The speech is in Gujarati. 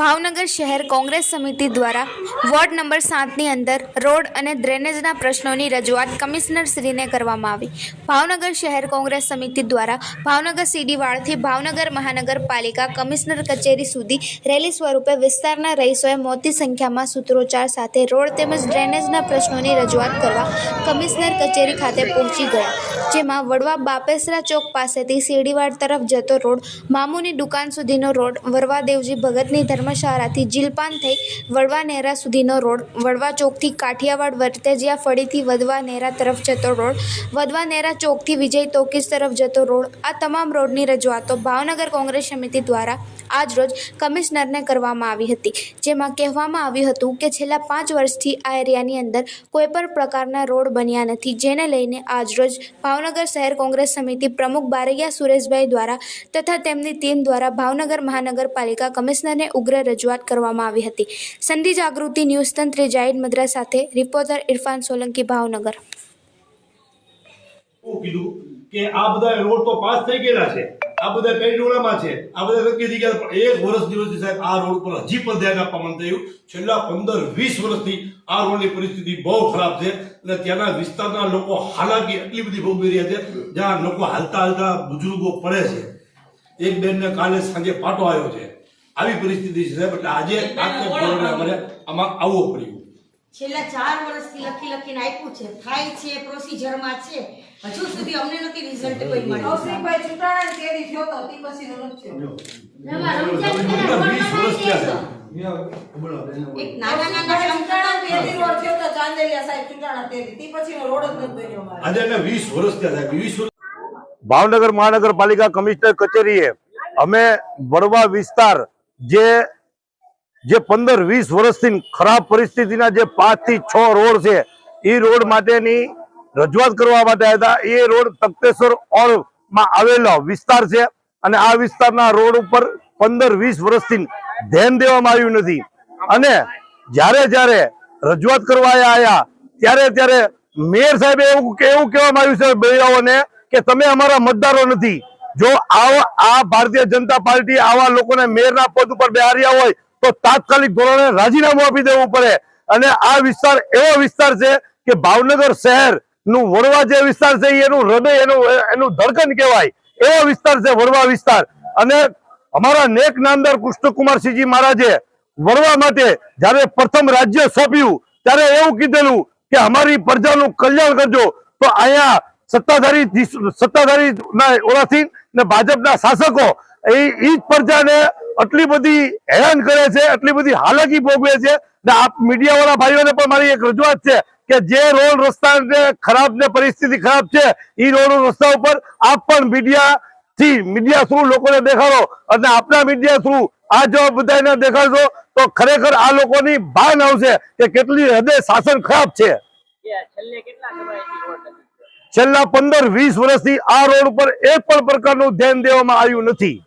ભાવનગર શહેર કોંગ્રેસ સમિતિ દ્વારા વોર્ડ નંબર સાતની અંદર રોડ અને ડ્રેનેજના પ્રશ્નોની રજૂઆત કમિશનરશ્રીને કરવામાં આવી. ભાવનગર શહેર કોંગ્રેસ સમિતિ દ્વારા ભાવનગર સીડીવાળથી ભાવનગર મહાનગરપાલિકા કમિશનર કચેરી સુધી રેલી સ્વરૂપે વિસ્તારના રહીશોએ મોટી સંખ્યામાં સૂત્રોચ્ચાર સાથે રોડ તેમજ ડ્રેનેજના પ્રશ્નોની રજૂઆત કરવા કમિશનર કચેરી ખાતે પહોંચી ગયા. જેમાં વડવા બાપેસરા ચોક પાસેથી સીડીવાડ તરફ જતો રોડ, મામુની દુકાન સુધીનો રોડ વરવા દેવજી ભગતની ધર્મશાળાથી જીલપાન થઈ વડવા નેરા સુધીનો રોડ, વડવા ચોકથી કાઠિયાવાડ વર્તેજિયા ફળીથી વધવા નેરા તરફ જતો રોડ વધવા નેરા ચોકથી વિજય ટોકીસ તરફ જતો રોડ. આ તમામ રોડની રજૂઆતો ભાવનગર કોંગ્રેસ સમિતિ દ્વારા આજરોજ કમિશનરને કરવામાં આવી હતી, જેમાં કહેવામાં આવ્યું હતું કે છેલ્લા પાંચ વર્ષથી આ એરિયાની અંદર કોઈપણ પ્રકારના રોડ બન્યા નથી, જેને લઈને આજરોજ ભાવનગર શહેર કોંગ્રેસ સમિતિ પ્રમુખ બારૈયા સુરેશભાઈ દ્વારા તથા તેમની ટીમ દ્વારા ભાવનગર મહાનગરપાલિકા કમિશનરને ઉગ્ર રજૂઆત કરવામાં આવી હતી. સંધિ જાગૃતિ ન્યૂઝ તંત્રે જાહિદ મદ્રા સાથે રિપોર્ટર ઇરફાન સોલંકી, ભાવનગર. કે આ બધા રોડ તો પાસ થઈ ગયેલા છે. આ બધા પેટોળામાં છે. આ બધા નક્કી થઈ ગયા પણ એક વર્ષ દિવસથી સાહેબ આ રોડ પર હજી પણ ધ્યાન આપવામાં થયું છેલ્લા પંદર વીસ વર્ષથી આ રોડની પરિસ્થિતિ બહુ ખરાબ છે. અને ત્યાંના વિસ્તારના લોકો હાલાકી એટલી બધી ભોગવી રહ્યા છે જ્યાં લોકો હાલતા હાલતા બુજુર્ગો પડે છે. એક બેનને કાલે સાંજે પાટો આવ્યો છે. આવી પરિસ્થિતિ છે સાહેબ. એટલે આજે આખે ધોરણે અમારે આમાં આવવું પડ્યું. છેલ્લા ચાર વર્ષથી લખી લખીને આપ્યું છે. થાય છે પ્રોસિજરમાં છે. હજુ સુધી અમને નથી રિઝલ્ટ કોઈ મળ્યું. કૌશિકભાઈ ચૂંટાણા તેરી થયો તો તે પછીનો નથી થયો. પંદર વીસ વર્ષ થયા. છે એક નાના નાના કૌશિકભાઈ ચૂંટાણા ને સંગઠનો તેડી રોડ થયો તો ચાંદેલિયા સાહેબ ચૂંટાણા તેડી તે પછીનો રોડ જ નથી બન્યો અમારે. આજે એને વીસ વર્ષ થયા સાહેબ વીસ વર્ષ ભાવનગર મહાનગરપાલિકા કમિશનર કચેરીએ અમે વડવા વિસ્તાર જે જે પંદર વીસ વર્ષથી ખરાબ પરિસ્થિતિના જે પાંચથી છ રોડ છે એ રોડ માટેની રજૂઆત કરવા માટે આવ્યા હતા. એ રોડ તપ્તેશ્વર ઓરમાં આવેલો વિસ્તાર છે અને આ વિસ્તારના રોડ ઉપર પંદર વીસ વર્ષથી ધ્યાન દેવામાં આવ્યું નથી. અને જ્યારે જ્યારે રજૂઆત કરવા આવ્યા ત્યારે ત્યારે મેયર સાહેબે એવું એવું કહેવામાં આવ્યું છે બૈરાઓને કે તમે અમારા મતદારો નથી. જો આ ભારતીય જનતા પાર્ટી આવા લોકોને મેયરના પદ ઉપર બેહાર્યા હોય તો તાત્કાલિક ધોરણે રાજીનામું આપી દેવું પડે. અને આ વિસ્તાર એવો વિસ્તાર છે કે ભાવનગર શહેરનું વડવા જે વિસ્તાર છે એનું હૃદય, એનું એનું ધડકન કહેવાય. એવો વિસ્તાર છે વડવા વિસ્તાર. અને અમારા નેક નામદાર કૃષ્ણકુમારસિંહજી મહારાજે વડવા માટે જ્યારે પ્રથમ રાજ્ય સોંપ્યું, ત્યારે એવું કીધેલું કે અમારી પ્રજાનું કલ્યાણ કરજો. તો અહીંયા સત્તાધારી સત્તાધારી ના ઓલાથી ને ભાજપના શાસકો, એ જ પ્રજાને આટલી બધી હેરાન કરે છે, આટલી બધી હાલાકી ભોગવે છે. ને આપ મીડિયા વાળા ભાઈઓને પણ મારી એક રજૂઆત છે કે જે રોડ રસ્તા ખરાબ ને પરિસ્થિતિ ખરાબ છે એ રોડ રસ્તા ઉપર આપ પણ મીડિયા થી મીડિયા થ્રુ લોકોને દેખાડો અને આપના મીડિયા થ્રુ આ જો બધાને દેખાડશો તો ખરેખર આ લોકોની ભાન આવશે કે કેટલી હદે શાસન ખરાબ છે. છેલ્લા પંદર વીસ વર્ષથી આ રોડ ઉપર એક પણ પ્રકારનું ધ્યાન દેવામાં આવ્યું નથી.